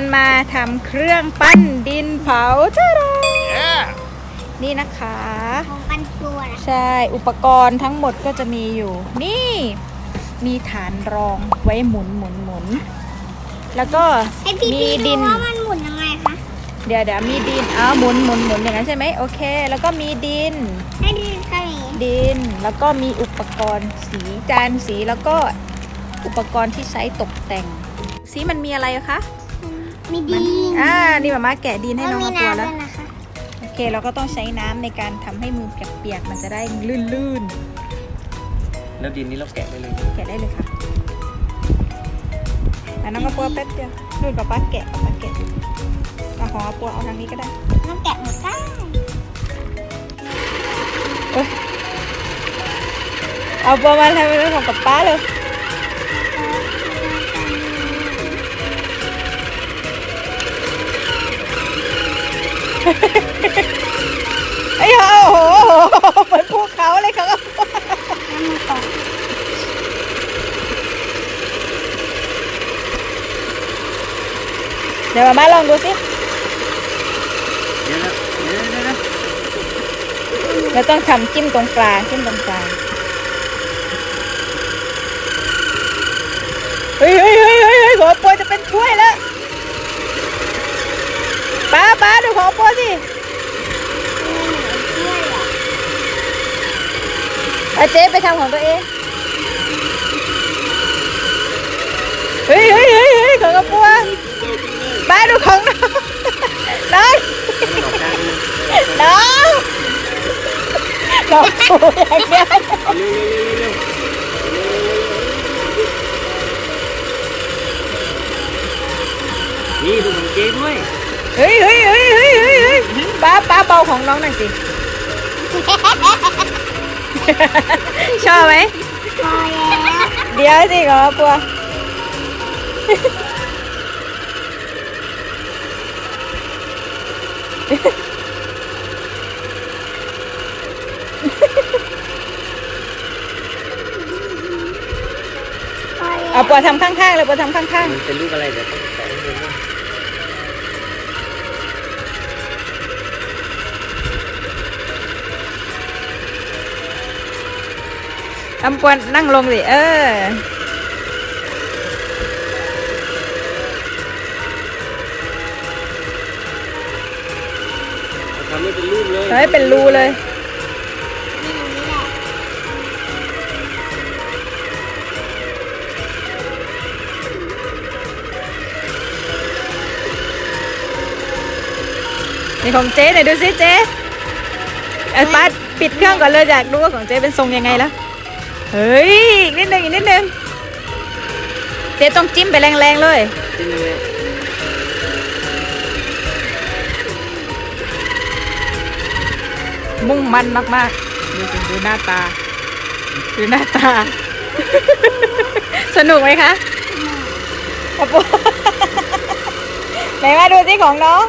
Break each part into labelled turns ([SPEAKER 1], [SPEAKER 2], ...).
[SPEAKER 1] มันมาทำเครื่องปั้นดินเผาจ้าดานี่นะคะ
[SPEAKER 2] ของปันตัวนะ
[SPEAKER 1] ใช่ อุปกรณ์ทั้งหมดก็จะมีอยู่ นี่ มีฐานรองไว้หมุนหมุนหมุน แล้วก็
[SPEAKER 2] ให้พี่
[SPEAKER 1] มี
[SPEAKER 2] พี่ดู
[SPEAKER 1] ดิน
[SPEAKER 2] ว่ามันหมุนยังไงคะ
[SPEAKER 1] เดี๋ยวเดี๋ยวมีดินอ้าวหมุนหมุนหมุนอย่างนั้นใช่ไหมโอเค แล้วก็มีดิน
[SPEAKER 2] ให้ดินค่ะนี้
[SPEAKER 1] ดิน แล้วก็มีอุปกรณ์สีจานสีแล้วก็อุปกรณ์ที่ใช้ตกแต่ง สีมันมีอะไรอะคะ
[SPEAKER 2] มีดิน
[SPEAKER 1] อ่านี่มาม่าแกะดินให้
[SPEAKER 2] แล้ว
[SPEAKER 1] น้อง
[SPEAKER 2] มี
[SPEAKER 1] มาตัว
[SPEAKER 2] น้ำด้
[SPEAKER 1] แล้ว
[SPEAKER 2] วยนะคะ
[SPEAKER 1] โอเคเราก็ต้องใช้น้ำในการทำให้มือเปียกๆมันจะได้ลื่น
[SPEAKER 3] แล้วดินนี้เราแกะได้เลย
[SPEAKER 1] ๆ แกะได้เลยค่ะแล้วน้องกระปัวแป๊บเดียวนู่นป๊าป๊าแกะป๊าป๊าแกะเอาของกระปัวเอาทางนี้ก็ได้
[SPEAKER 2] น้องแกะหมดได้
[SPEAKER 1] เอ้ยเอาปัวมาทำเป็นของกับป้าเลย ไอ้ยโอ้โหเหมือนภูเขาเลยค่ะ
[SPEAKER 2] น้ำมันตก
[SPEAKER 1] เดี๋ยวมาม่าลองดูสิ
[SPEAKER 3] เดี๋ยวนะเดี๋ยวนะเดี๋ยวนะ
[SPEAKER 1] เราต้องทำจิ้มตรงกลางจิ้มตรงกลางเฮ้ยเฮ้ยเฮ้ยเฮ้ยเฮ้ยหัวโปรยจะเป็นถ้วยแล้วป้าป้าดูหัวโปรยสิ
[SPEAKER 2] ช่วยอะ
[SPEAKER 1] เอาเจ๊ไปทำของตัวเอง เฮ้ยเฮ้ยเฮ้ยเฮ้ยของกระปัวป้าดูของน้องน้อง
[SPEAKER 3] ให้มันออกได้เล
[SPEAKER 1] องน้องอย่างเดียว
[SPEAKER 3] นี่ดูของเจ๊ด้วย
[SPEAKER 1] เฮ้ยเฮ้ยเฮ้ยเฮ้ยเฮ้ยเฮ้ยป้าป้าเบาของน้องหน่อยสิ ชอบไหม
[SPEAKER 2] พอแล้ว
[SPEAKER 1] เดี๋ยวสิขอปัว
[SPEAKER 2] พอแล้ว
[SPEAKER 1] เอาปัวทำข้างๆเลยปัวทำข้าง
[SPEAKER 3] มันเป็นรูปอะไรเดี๋ยวต้อง
[SPEAKER 1] ๆเอาปัวนั่งลงสิ เออ
[SPEAKER 3] ทำให้เป็นรูปเลย
[SPEAKER 1] ทำให้เป็นรูเลย
[SPEAKER 2] นี่ตรงนี้แหละ
[SPEAKER 1] นี่ของเจ๊หน่อยดูสิเจ๊เอาป้าปิดเครื่องก่อนเลยอยากดูว่าของเจ๊เป็นทรงยังไงแล้ว เฮ้ยอีกนิดนึงอีกนิดนึงเจ๊ต้องจิ้มไปแรงๆเลย
[SPEAKER 3] จริงเลย
[SPEAKER 1] มุ่งมั่นมากๆ ดูสิดูหน้าตา ดูหน้าตา สนุกไหมคะปะปูไหนมาดูสิของน้อง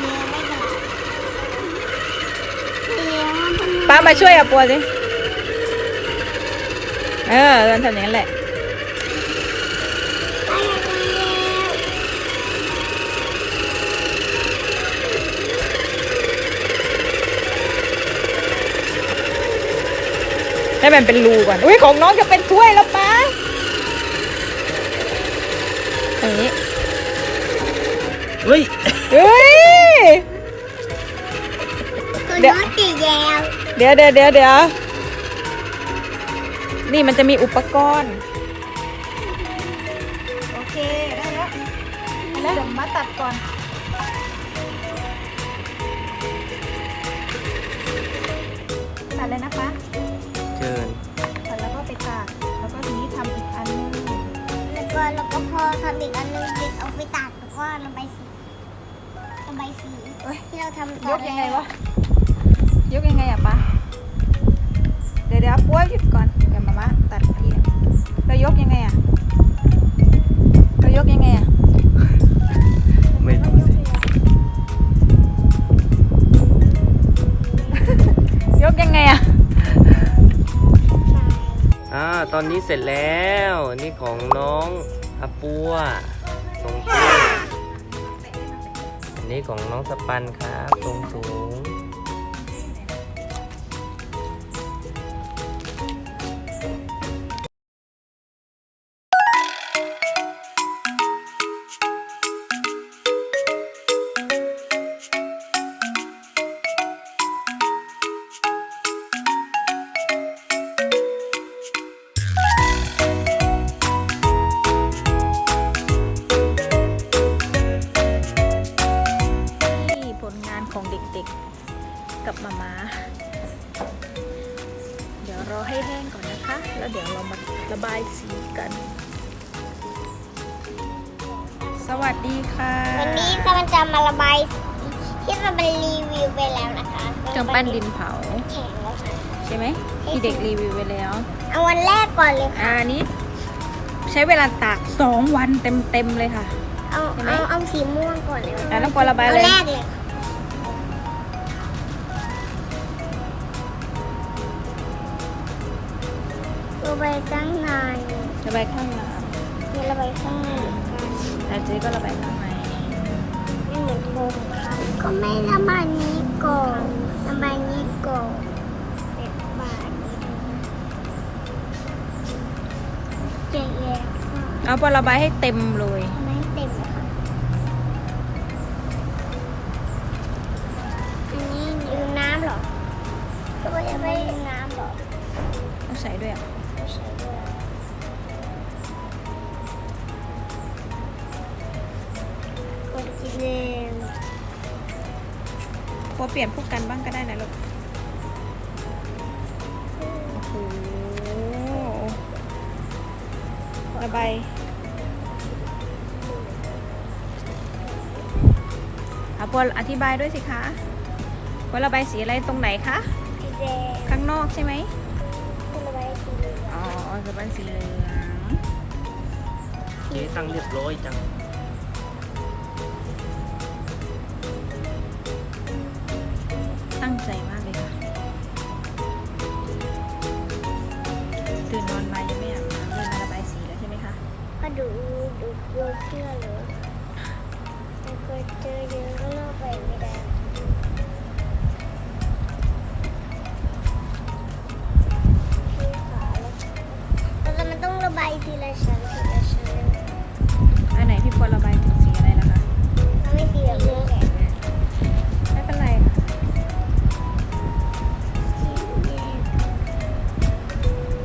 [SPEAKER 2] เนี่ยไม่เป็นไรเดี๋ยวมันเป็น
[SPEAKER 1] ป้ามาช่วยอาปัวสิ เออเราทำอย่างนั้นแหละ
[SPEAKER 2] ไปแล้ว
[SPEAKER 1] ให้มันเป็นรูก่อน อุ้ยของน้องจะเป็นถ้วยแล้วป้าอย่างนี้
[SPEAKER 3] เฮ้ย
[SPEAKER 1] เฮ้ย เดี๋ยวเดี๋ยวเดี๋ยวเดี๋ยว นี่มันจะมีอุปกรณ์ โอเค ได้แล้วได้แล้วเดี๋ยวมาตัดก่อน ตัดเลยนะคะ
[SPEAKER 3] เชิญ
[SPEAKER 1] ตัดแล้วก็ไปตากแล้วก็ทีนี้ทำอีกอันนึง
[SPEAKER 2] แล้วก็แล้วก็พอทำอีกอันนึงติดเอาไปตากแล้วก็ระบายสีระบายสี
[SPEAKER 1] เอ้ย
[SPEAKER 2] ที่เราทำต
[SPEAKER 1] ย
[SPEAKER 2] อน
[SPEAKER 1] ก
[SPEAKER 2] แร
[SPEAKER 1] ยังไงวะ เส
[SPEAKER 3] ร็จแล้วนี่ของน้องอาปัวทรงตัวอันนี้ของน้องสปันครับทรงสูง
[SPEAKER 1] รอให้แห้งก่อนนะคะ แล้วเดี๋ยวเรามาระบายสีกัน สวัสดีค่ะ
[SPEAKER 2] วันนี้กำลังจะมาระบายสีที่เราไปรีวิวไปแล้วนะคะ
[SPEAKER 1] เครื่องปั้นดินเผา
[SPEAKER 2] แข็งแล้วค่ะ
[SPEAKER 1] ใช่ไหมที่เด็กรีวิวไปแล้ว
[SPEAKER 2] เอาวันแรกก่อนเลยค่ะ
[SPEAKER 1] อ่าอันนี้ ใช้เวลาตาก2วันเต็มๆเลยค่ะ
[SPEAKER 2] เอา
[SPEAKER 1] เห็นไหม
[SPEAKER 2] เอาเอาสีม่วงก่อนเลย
[SPEAKER 1] อะน้องปอนระบายเลย
[SPEAKER 2] เอาแรกเลย ระบายข้างใน
[SPEAKER 1] ระบายข้างหน้า
[SPEAKER 2] มีระบายข้างในเหมือนกัน
[SPEAKER 1] แต่เจ๊ก็ระบายข้างใน
[SPEAKER 2] ไม่เหมือนโฟมครับก็ไม่ระบายนี้ก่อนระบายนี้ก่อนเด็ดบาทนี้เจ๊แยกค่ะ
[SPEAKER 1] เอาพอระบายให้เต็มเลย
[SPEAKER 2] ทำไมให้เต็มเลยค่ะอันนี้ยืมน้ำเหรอก็ไม่ได้ไม่ยืมน้ำเหรอ
[SPEAKER 1] ต้องใส่ด้วยอะ
[SPEAKER 2] ใช่ด้วย กดกินเอง
[SPEAKER 1] พอเปลี่ยนพวกกันบ้างก็ได้นะลูก โอ้โหระบายเอาพออธิบายด้วยสิคะว่าระบายสีอะไรตรงไหนคะ
[SPEAKER 2] สีแดง
[SPEAKER 1] ข้างนอกใช่ไหม
[SPEAKER 2] อ๋
[SPEAKER 1] อระบายสีเหลือง
[SPEAKER 3] เจ๊ตั้งเรียบร้อยจัง
[SPEAKER 1] ตั้งใจมากเลยค่ะ ตื่นนอนมายังไม่อาบน้ำเลยมาระบายสีแล้วใช่ไหมคะ
[SPEAKER 2] ก็ดูดูดูเชื่อเหรือแต่เคยเจอเยอะก็เลิกไปไม่ได้ ละชั้นทีละชั้น
[SPEAKER 1] อันไหนที่ควรระบายเป็นสีอะไรนะคะ
[SPEAKER 2] มันไม่สีแบบนี้แข็อะ
[SPEAKER 1] ไม่เป็นไรค่ะ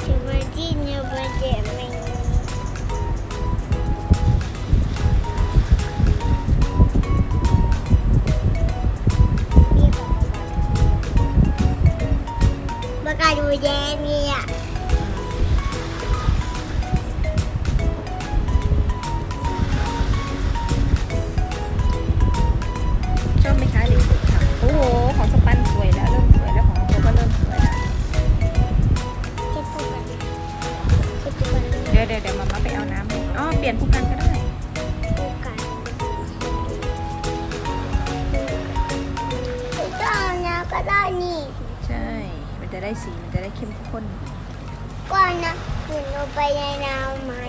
[SPEAKER 1] จะมาจิ้นจะมาเจ็บมันประกาศอยู่แย่เนี่ ลี่ยนผู้กันก็ได้
[SPEAKER 2] ก็ได้นี่
[SPEAKER 1] ใช่ มันจะได้สี มันจะได้เข้มข้น
[SPEAKER 2] ก่อนนะหนูลงไปในน้ำไหมไม่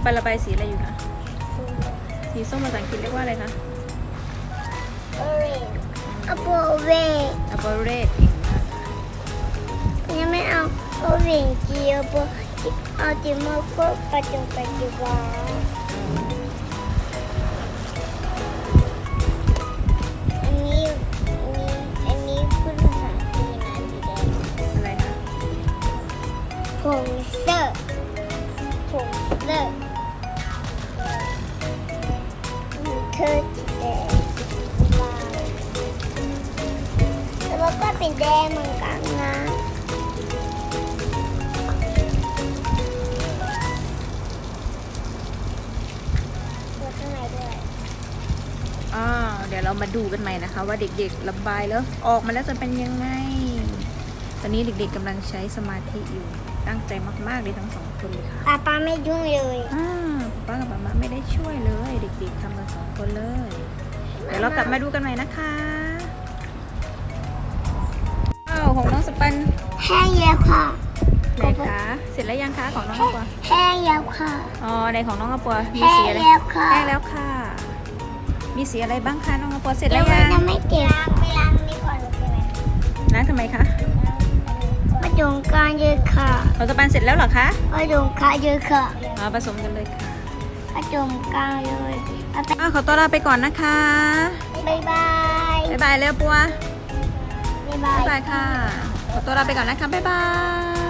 [SPEAKER 2] อหา
[SPEAKER 1] สปันระบายสีอะไรอยู่คะ
[SPEAKER 2] คู่
[SPEAKER 1] สีส้มภาษาอังกฤษเรียกว่าอะไรคะ
[SPEAKER 2] เอเรนอะโปเว
[SPEAKER 1] a b o r a t เก่งมากค่ะ
[SPEAKER 2] ยังไม่เอาเอเรนเจียวโปเอาจิมาโคปัจจุบันดีกว่าอันนี้อันนี้อันนี้พูดภาษาจีนนะสีแดง
[SPEAKER 1] อะไรคะ
[SPEAKER 2] ผงเซอร์ผงเซอร์ เธอสีแดงว้าวแล้วก็เป็นแดงเหมือนกันนะแล้วข้างในด้วย
[SPEAKER 1] อ่าเดี๋ยวเรามาดูกันใหม่นะคะ ว่าเด็กๆระบายแล้ว ออกมาแล้วจะเป็นยังไง ตอนนี้เด็กๆกำลังใช้สมาธิอยู่ ตั้งใจมากๆเลยทั้งสองคนเลยค่ะ
[SPEAKER 2] ป้าป้าไม่ยุ่งเลย
[SPEAKER 1] อ่าป๊ากับป๊ามาไม่ได้ช่วยเลยเด็กเด็กๆทำกันสองคนเลย เดี๋ยวเรากลับมาดูกันใหม่นะคะอ้าวของน้องสปัน
[SPEAKER 2] แห้งแล้วค่ะ
[SPEAKER 1] ไหนคะเสร็จแล้วยังคะของน้องอัปว
[SPEAKER 2] แห้งแล้วค่ะ
[SPEAKER 1] อ๋อในของน้องอัปวมี
[SPEAKER 2] แห้
[SPEAKER 1] สี
[SPEAKER 2] ง
[SPEAKER 1] อะไร
[SPEAKER 2] แล้วค่ะ
[SPEAKER 1] แห้งแล้วค่ะ มีสีอะไรบ้างคะน้องอัปวเสร็จ
[SPEAKER 2] เดี๋
[SPEAKER 1] แล้
[SPEAKER 2] ยวว
[SPEAKER 1] ยัง
[SPEAKER 2] จะไม่เจ็บไปล้างนี่ก่อนโอเคไหม
[SPEAKER 1] ล้างทำไมคะ
[SPEAKER 2] มา ดมกลางเยอะค่ะ
[SPEAKER 1] ของสปันเสร็จแล้วเหรอคะ
[SPEAKER 2] มาดมกลางเยอะค่ะ
[SPEAKER 1] อ๋อผสมกันเลยค่ะ
[SPEAKER 2] มาดมกลางเลยเอาไป
[SPEAKER 1] อ้าวขอตัวลาไปก่อนนะคะ
[SPEAKER 2] บายบาย
[SPEAKER 1] บ๊ายบายแล้วปัว
[SPEAKER 2] บายบา
[SPEAKER 1] บ๊ายยบายค่ะขอตัวลาไปก่อนนะคะบ๊ายบาย